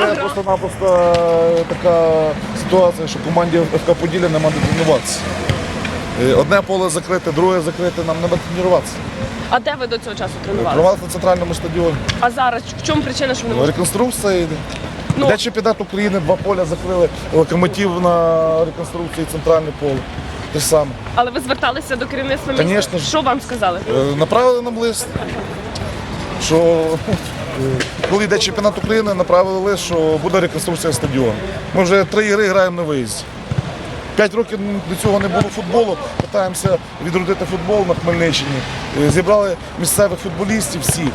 Це просто-напросто е, така ситуація, що команді ФК Поділля нема де тренуватися. Одне поле закрите, друге закрите, нам треба тренуватися. А де ви до цього часу тренувалися? Тренуватися на центральному стадіоні. А зараз в чому причина, що ви не Ну, можете? Реконструкція йде. Ну. Де чемпіонат України, два поля закрили, локомотив на реконструкції, центральне поле. Те ж саме. Але ви зверталися до керівництва міста? Конечно. Що вам сказали? Е, Направили нам лист, що коли йде чемпіонат України, направили що буде реконструкція стадіону. Ми вже три ігри граємо на виїзді. П'ять років до цього не було футболу, питаємося відродити футбол на Хмельниччині. Е, Зібрали місцевих футболістів всіх,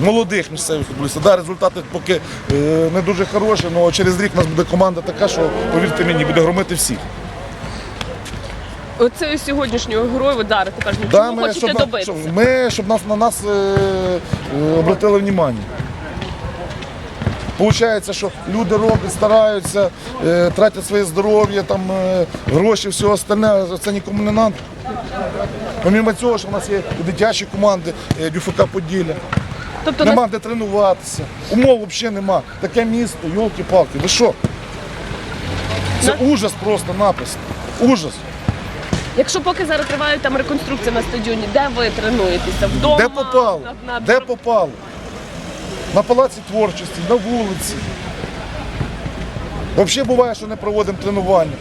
молодих місцевих футболістів. Да, результати поки е, не дуже хороші, але через рік у нас буде команда така, що, повірте мені, буде громити всіх. Оцею сьогоднішньою грою ви дарите кажуть, Да, чому ми, хочете щоб, добитися? щоб, ми, щоб нас, на нас е, е, обратили увагу. Получається, що люди роблять, стараються, е, тратять своє здоров'я, там, е, гроші, все остальне, це нікому не треба. Помімо цього, що в нас є дитячі команди е, ДЮФК Поділля. Тобто Нема де тренуватися. Умов взагалі нема. Таке місто, йолки-палки. Ви що? Це ужас просто-напросто. Ужас. Якщо поки зараз триває там реконструкція на стадіоні, де ви тренуєтеся? Вдома? Де попало? На, на... Де попало? На палаці творчості, на вулиці. Взагалі буває, що не проводимо тренування.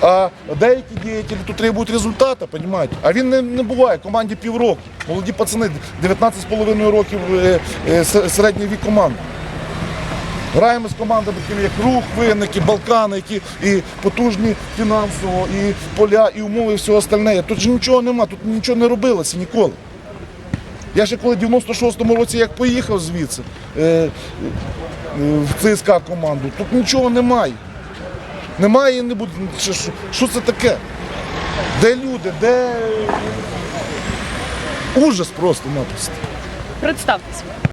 А деякі діятелі тут требують результату, розумієте? А він не, не буває. Команді півроку. Молоді пацани, 19,5 років е, е, середній вік команди. Граємо з командами, такими як рух, винники, Балкани, які і потужні фінансово, і поля, і умови, і все остальне. Тут же нічого нема, тут нічого не робилося ніколи. Я ще коли в 96-му році як поїхав звідси е, е, в ЦСКА команду, тут нічого немає. Немає і не буде. Що, що це таке? Де люди? Де ужас просто-напросто. Представтеся.